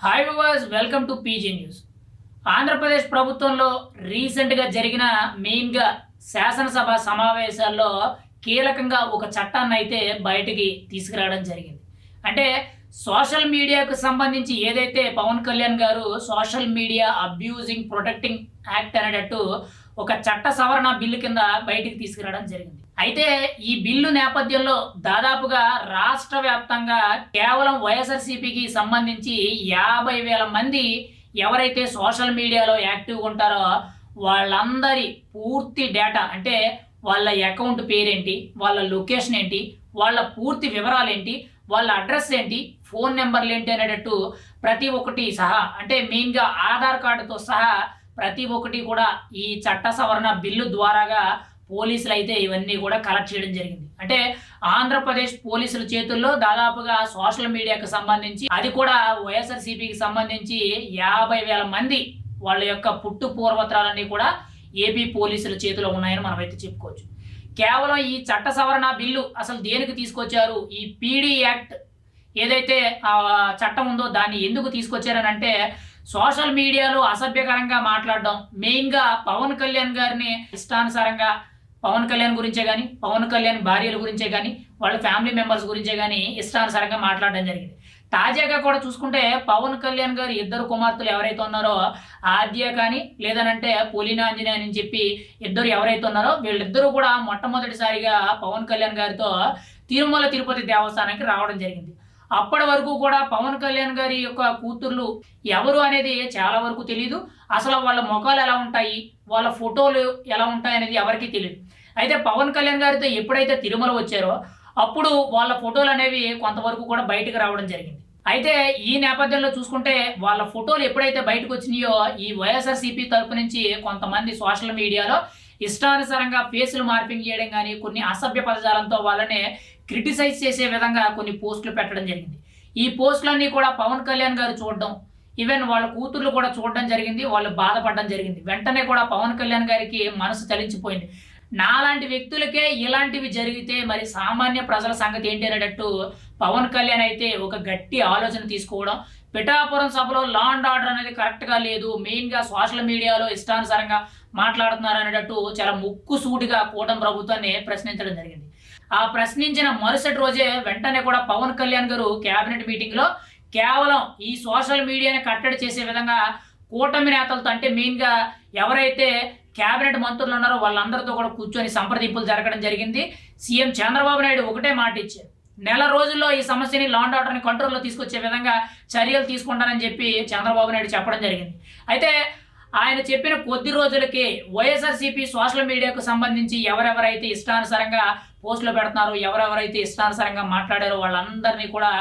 Hi viewers welcome to PG news Andhra Pradesh ప్రభుత్వంలో రీసెంట్గా జరిగిన మెయిన్గా శాసనసభ సమావేశాల్లో కీలకంగా ఒక చట్టాన్ని అయితే బయటికి తీసుకురావడం జరిగింది. అంటే సోషల్ మీడియాకు సంబంధించి ఏదైతే పవన్ కళ్యాణ్ గారు social media abusing protecting act అనేటట్టు ఒక చట్ట సవరణ బిల్లు కింద బయటికి తీసుకురావడం జరిగింది. అయితే ఈ బిల్లు నేపథ్యంలో దాదాపుగా రాష్ట్ర వ్యాప్తంగా కేవలం వైఎస్ఆర్సీపీకి సంబంధించి యాభై వేల మంది ఎవరైతే సోషల్ మీడియాలో యాక్టివ్గా ఉంటారో వాళ్ళందరి పూర్తి డేటా అంటే వాళ్ళ అకౌంట్ పేరేంటి వాళ్ళ లొకేషన్ ఏంటి వాళ్ళ పూర్తి వివరాలు ఏంటి వాళ్ళ అడ్రస్ ఏంటి ఫోన్ నెంబర్లు ఏంటి అనేటట్టు ప్రతి ఒక్కటి సహా అంటే మెయిన్గా ఆధార్ కార్డుతో సహా ప్రతి ఒక్కటి కూడా ఈ చట్ట సవరణ బిల్లు ద్వారాగా పోలీసులు అయితే ఇవన్నీ కూడా కలెక్ట్ చేయడం జరిగింది. అంటే ఆంధ్రప్రదేశ్ పోలీసుల చేతుల్లో దాదాపుగా సోషల్ మీడియాకు సంబంధించి అది కూడా వైఎస్ఆర్సీపీకి సంబంధించి యాభై వేల మంది వాళ్ళ యొక్క పుట్టు పూర్వత్రాలన్నీ కూడా ఏపీ పోలీసుల చేతిలో ఉన్నాయని మనం అయితే చెప్పుకోవచ్చు. కేవలం ఈ చట్ట సవరణ బిల్లు అసలు దేనికి తీసుకొచ్చారు? ఈ పీడీ యాక్ట్ ఏదైతే ఆ చట్టం ఉందో దాన్ని ఎందుకు తీసుకొచ్చారని అంటే సోషల్ మీడియాలో అసభ్యకరంగా మాట్లాడడం మెయిన్గా పవన్ కళ్యాణ్ గారిని ఇష్టానుసారంగా పవన్ కళ్యాణ్ గురించే కానీ పవన్ కళ్యాణ్ భార్యల గురించే కానీ వాళ్ళ ఫ్యామిలీ మెంబర్స్ గురించే కానీ ఇష్టానుసారంగా మాట్లాడడం జరిగింది. తాజాగా కూడా చూసుకుంటే పవన్ కళ్యాణ్ గారు ఇద్దరు కుమార్తెలు ఎవరైతే ఉన్నారో ఆద్య కానీ లేదనంటే పులినాంజనే అని చెప్పి ఇద్దరు ఎవరైతే ఉన్నారో వీళ్ళిద్దరూ కూడా మొట్టమొదటిసారిగా పవన్ కళ్యాణ్ గారితో తిరుమల తిరుపతి దేవస్థానానికి రావడం జరిగింది. అప్పటి వరకు కూడా పవన్ కళ్యాణ్ గారి యొక్క కూతుర్లు ఎవరు అనేది చాలా వరకు తెలియదు అసలు వాళ్ళ ముఖాలు ఎలా ఉంటాయి? వాళ్ళ ఫోటోలు ఎలా ఉంటాయి అనేది ఎవరికీ తెలియదు అయితే పవన్ కళ్యాణ్ గారితో ఎప్పుడైతే తిరుమల వచ్చారో అప్పుడు వాళ్ళ ఫోటోలు అనేవి కొంతవరకు కూడా బయటకు రావడం జరిగింది. అయితే ఈ నేపథ్యంలో చూసుకుంటే వాళ్ళ ఫోటోలు ఎప్పుడైతే బయటకు వచ్చినాయో ఈ వైఎస్ఆర్సీపీ తరపు నుంచి కొంతమంది సోషల్ మీడియాలో ఇష్టానుసారంగా ఫేసులు మార్పింగ్ చేయడం కానీ కొన్ని అసభ్య పదజాలంతో వాళ్ళని క్రిటిసైజ్ చేసే విధంగా కొన్ని పోస్టులు పెట్టడం జరిగింది. ఈ పోస్టులన్నీ కూడా పవన్ కళ్యాణ్ గారు చూడడం ఈవెన్ వాళ్ళ కూతుర్లు కూడా చూడడం జరిగింది వాళ్ళు బాధపడడం జరిగింది. వెంటనే కూడా పవన్ కళ్యాణ్ గారికి మనసు చలించిపోయింది. నాలాంటి వ్యక్తులకే ఇలాంటివి జరిగితే మరి సామాన్య ప్రజల సంగతి ఏంటి అనేటట్టు పవన్ కళ్యాణ్ అయితే ఒక గట్టి ఆలోచన తీసుకోవడం. పిఠాపురం సభలో లా అండ్ ఆర్డర్ అనేది కరెక్ట్గా లేదు. మెయిన్గా సోషల్ మీడియాలో ఇష్టానుసారంగా మాట్లాడుతున్నారు అనేటట్టు చాలా ముక్కు సూటిగా కూటమి ప్రభుత్వాన్ని ప్రశ్నించడం జరిగింది. ఆ ప్రశ్నించిన మరుసటి రోజే వెంటనే కూడా పవన్ కళ్యాణ్ గారు కేబినెట్ మీటింగ్లో కేవలం ఈ సోషల్ మీడియాని కట్టడి చేసే విధంగా కూటమి నేతలతో అంటే మెయిన్గా ఎవరైతే కేబినెట్ మంత్రులు ఉన్నారో వాళ్ళందరితో కూడా కూర్చొని సంప్రదింపులు జరగడం జరిగింది. సీఎం చంద్రబాబు నాయుడు ఒకటే మాట ఇచ్చారు. నెల రోజుల్లో ఈ సమస్యని లాండ్ ఆర్డర్ని కంట్రోల్లో తీసుకొచ్చే విధంగా చర్యలు తీసుకుంటానని చెప్పి చంద్రబాబు నాయుడు చెప్పడం జరిగింది. అయితే ఆయన చెప్పిన కొద్ది రోజులకి వైఎస్ఆర్సీపీ సోషల్ మీడియాకు సంబంధించి ఎవరెవరైతే ఇష్టానుసారంగా పోస్టులు పెడుతున్నారో ఎవరెవరైతే ఇష్టానుసారంగా మాట్లాడారో వాళ్ళందరినీ కూడా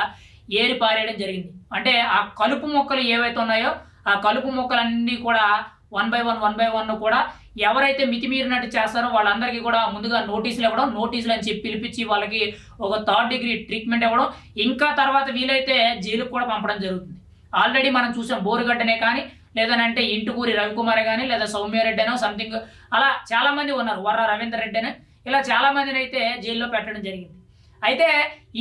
ఏరి పారేయడం జరిగింది. అంటే ఆ కలుపు మొక్కలు ఏవైతే ఉన్నాయో ఆ కలుపు మొక్కలన్నీ కూడా one by one one by one కూడా ఎవరైతే మితిమీరినట్టు చేస్తారో వాళ్ళందరికీ కూడా ముందుగా నోటీసులు ఇవ్వడం నోటీసులు అని చెప్పి పిలిపించి వాళ్ళకి ఒక థర్డ్ డిగ్రీ ట్రీట్మెంట్ ఇవ్వడం ఇంకా తర్వాత వీలైతే జైలుకు కూడా పంపడం జరుగుతుంది. ఆల్రెడీ మనం చూసాం బోరుగడ్డనే కానీ లేదనంటే ఇంటుకూరి రవికుమార్ కానీ లేదా సౌమ్యారెడ్డి అనో సంథింగ్ అలా చాలామంది ఉన్నారు వర్ర రవీందర్ రెడ్డి అని ఇలా చాలామందిని అయితే జైల్లో పెట్టడం జరిగింది. అయితే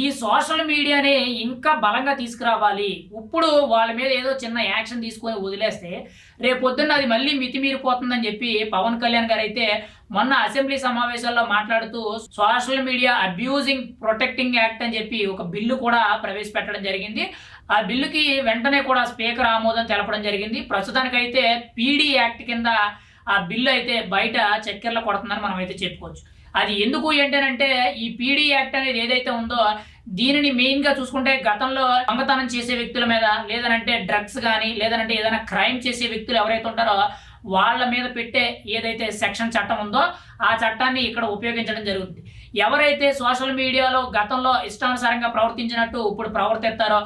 ఈ సోషల్ మీడియాని ఇంకా బలంగా తీసుకురావాలి. ఇప్పుడు వాళ్ళ మీద ఏదో చిన్న యాక్షన్ తీసుకొని వదిలేస్తే రేపొద్దున్న అది మళ్ళీ మితిమీరిపోతుందని చెప్పి పవన్ కళ్యాణ్ గారు అయితే మొన్న అసెంబ్లీ సమావేశాల్లో మాట్లాడుతూ social media abusing protecting act అని చెప్పి ఒక బిల్లు కూడా ప్రవేశపెట్టడం జరిగింది. ఆ బిల్లుకి వెంటనే కూడా స్పీకర్ ఆమోదం తెలపడం జరిగింది. ప్రస్తుతానికైతే పీడీ యాక్ట్ కింద ఆ బిల్లు అయితే బయట చక్కెరలో కొడుతుందని మనం అయితే చెప్పుకోవచ్చు. అది ఎందుకు ఏంటంటే ఈ పీడీ యాక్ట్ అనేది ఏదైతే ఉందో దీనిని మెయిన్గా చూసుకుంటే గతంలో దొంగతనం చేసే వ్యక్తుల మీద లేదనంటే డ్రగ్స్ కానీ లేదనంటే ఏదైనా క్రైమ్ చేసే వ్యక్తులు ఎవరైతే ఉంటారో వాళ్ళ మీద పెట్టే ఏదైతే సెక్షన్ చట్టం ఉందో ఆ చట్టాన్ని ఇక్కడ ఉపయోగించడం జరుగుతుంది. ఎవరైతే సోషల్ మీడియాలో గతంలో ఇష్టానుసారంగా ప్రవర్తించినట్టు ఇప్పుడు ప్రవర్తిస్తారో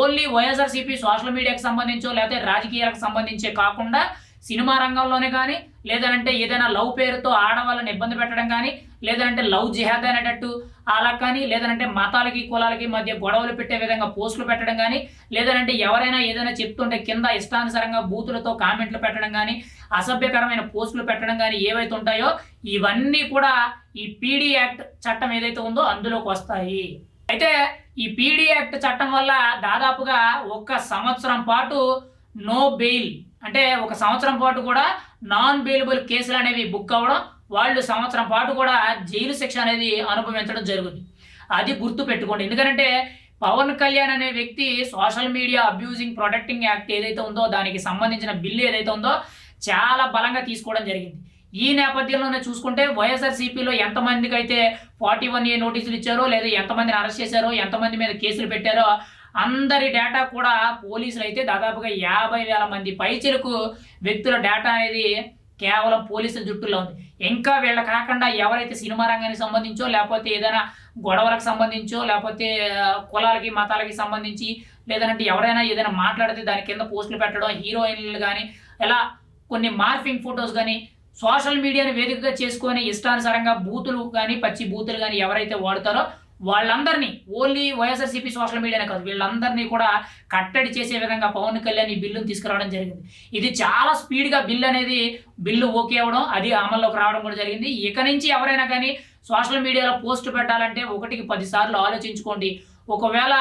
ఓన్లీ వైఎస్ఆర్సీపీ సోషల్ మీడియాకి సంబంధించో లేకపోతే రాజకీయాలకు సంబంధించే కాకుండా సినిమా రంగంలోనే కానీ లేదంటే ఏదైనా లవ్ పేరుతో ఆడవాళ్ళని ఇబ్బంది పెట్టడం కానీ లేదంటే లవ్ జిహాద్ అనేటట్టు అలా కానీ లేదంటే మతాలకి కులాలకి మధ్య గొడవలు పెట్టే విధంగా పోస్టులు పెట్టడం కానీ లేదంటే ఎవరైనా ఏదైనా చెప్తుంటే కింద ఇష్టానుసారంగా బూతులతో కామెంట్లు పెట్టడం కానీ అసభ్యకరమైన పోస్టులు పెట్టడం కానీ ఏవైతే ఉంటాయో ఇవన్నీ కూడా ఈ పీడీ యాక్ట్ చట్టం ఏదైతే ఉందో అందులోకి వస్తాయి. అయితే ఈ పీడీ యాక్ట్ చట్టం వల్ల దాదాపుగా ఒక సంవత్సరం పాటు నో బెయిల్ అంటే ఒక సంవత్సరం పాటు కూడా నాన్ బెయిలబుల్ కేసులు అనేవి బుక్ అవ్వడం వాళ్ళు సంవత్సరం పాటు కూడా జైలు శిక్ష అనేది అనుభవించడం జరుగుతుంది. అది గుర్తు పెట్టుకోండి. ఎందుకంటే పవన్ కళ్యాణ్ అనే వ్యక్తి social media abusing protecting act ఏదైతే ఉందో దానికి సంబంధించిన బిల్లు ఏదైతే ఉందో చాలా బలంగా తీసుకోవడం జరిగింది. ఈ నేపథ్యంలోనే చూసుకుంటే వైఎస్ఆర్సీపీలో ఎంతమందికి అయితే ఫార్టీ వన్ ఏ నోటీసులు ఇచ్చారో లేదా ఎంతమందిని అరెస్ట్ చేశారో ఎంతమంది మీద కేసులు పెట్టారో అందరి డేటా కూడా పోలీసులు అయితే దాదాపుగా యాభై వేల మంది పైచలకు వ్యక్తుల డేటా అనేది కేవలం పోలీసుల జుట్టులో ఉంది. ఇంకా వీళ్ళ కాకుండా ఎవరైతే సినిమా రంగానికి సంబంధించో లేకపోతే ఏదైనా గొడవలకు సంబంధించో లేకపోతే కులాలకి మతాలకి సంబంధించి లేదంటే ఎవరైనా ఏదైనా మాట్లాడితే దాని కింద పోస్టులు పెట్టడం హీరోయిన్లు కానీ ఇలా కొన్ని మార్ఫింగ్ ఫొటోస్ కానీ సోషల్ మీడియాని వేదికగా చేసుకొని ఇష్టానుసారంగా బూతులు కానీ పచ్చి బూతులు కానీ ఎవరైతే వాడతారో వాళ్ళందరినీ ఓన్లీ వైఎస్ఆర్సీపీ సోషల్ మీడియానే కాదు వీళ్ళందరినీ కూడా కట్టడి చేసే విధంగా పవన్ కళ్యాణ్ ఈ బిల్లును తీసుకురావడం జరిగింది. ఇది చాలా స్పీడ్గా బిల్ అనేది బిల్లు ఓకే అవ్వడం అది అమల్లోకి రావడం కూడా జరిగింది. ఇక నుంచి ఎవరైనా కానీ సోషల్ మీడియాలో పోస్ట్ పెట్టాలంటే ఒకటికి పదిసార్లు ఆలోచించుకోండి. ఒకవేళ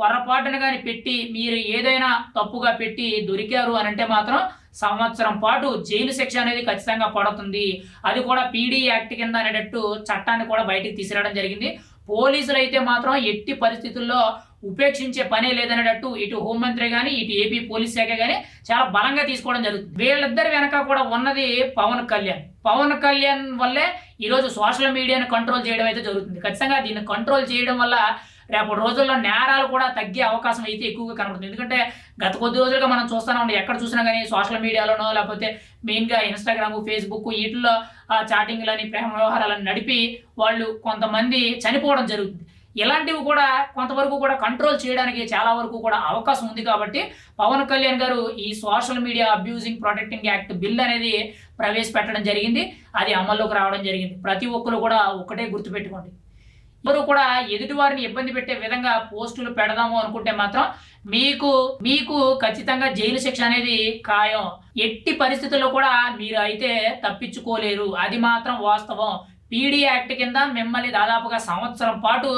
పొరపాటున కానీ పెట్టి మీరు ఏదైనా తప్పుగా పెట్టి దొరికారు అని అంటే మాత్రం సంవత్సరం పాటు జైలు శిక్ష అనేది ఖచ్చితంగా పడుతుంది. అది కూడా పీడీ యాక్ట్ కింద అనేటట్టు చట్టాన్ని కూడా బయటికి తీసుకురావడం జరిగింది. పోలీసులు అయితే మాత్రం ఎట్టి పరిస్థితుల్లో ఉపేక్షించే పనే లేదనేటట్టు ఇటు హోంమంత్రి కానీ ఇటు ఏపీ పోలీస్ శాఖ కానీ చాలా బలంగా తీసుకోవడం జరుగుతుంది. వీళ్ళిద్దరి వెనక కూడా ఉన్నది పవన్ కళ్యాణ్. పవన్ కళ్యాణ్ వల్లే ఈరోజు సోషల్ మీడియాను కంట్రోల్ చేయడం అయితే జరుగుతుంది. ఖచ్చితంగా దీన్ని కంట్రోల్ చేయడం వల్ల రేపటి రోజుల్లో నేరాలు కూడా తగ్గే అవకాశం అయితే ఎక్కువగా కనబడుతుంది. ఎందుకంటే గత కొద్ది రోజులుగా మనం చూస్తూనే ఉండే ఎక్కడ చూసినా కానీ సోషల్ మీడియాలోనో లేకపోతే మెయిన్గా ఇన్స్టాగ్రామ్ ఫేస్బుక్ వీటిల్లో చాటింగ్లని ప్రేమ వ్యవహారాలను నడిపి వాళ్ళు కొంతమంది చనిపోవడం జరుగుతుంది. ఇలాంటివి కూడా కొంతవరకు కూడా కంట్రోల్ చేయడానికి చాలా వరకు కూడా అవకాశం ఉంది కాబట్టి పవన్ కళ్యాణ్ గారు ఈ social media abusing protecting act bill అనేది ప్రవేశపెట్టడం జరిగింది. అది అమల్లోకి రావడం జరిగింది. ప్రతి ఒక్కరు కూడా ఒకటే గుర్తుపెట్టుకోండి. ఎవరు కూడా ఎదుటివారిని ఇబ్బంది పెట్టే విధంగా పోస్టులు పెడదాము అనుకుంటే మాత్రం మీకు మీకు ఖచ్చితంగా జైలు శిక్ష అనేది ఖాయం. ఎట్టి పరిస్థితుల్లో కూడా మీరు అయితే తప్పించుకోలేరు. అది మాత్రం వాస్తవం. పీడీ యాక్ట్ కింద మిమ్మల్ని దాదాపుగా సంవత్సరం పాటు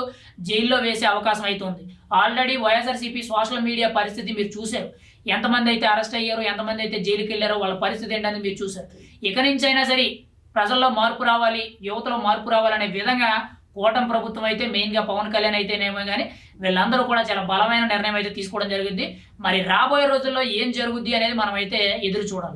జైల్లో వేసే అవకాశం అవుతుంది ఆల్రెడీ వైఎస్ఆర్సీపీ సోషల్ మీడియా పరిస్థితి మీరు చూశారు. ఎంతమంది అయితే అరెస్ట్ అయ్యారో ఎంతమంది అయితే జైలుకి వెళ్ళారో వాళ్ళ పరిస్థితి ఏంటని మీరు చూశారు. ఇక నుంచి అయినా సరే ప్రజల్లో మార్పు రావాలి యువతలో మార్పు రావాలనే విధంగా కూటమి ప్రభుత్వం అయితే మెయిన్గా పవన్ కళ్యాణ్ అయితేనేమో కానీ వీళ్ళందరూ కూడా చాలా బలమైన నిర్ణయం అయితే తీసుకోవడం జరిగింది. మరి రాబోయే రోజుల్లో ఏం జరుగుద్ది అనేది మనం అయితే ఎదురు చూడాలి.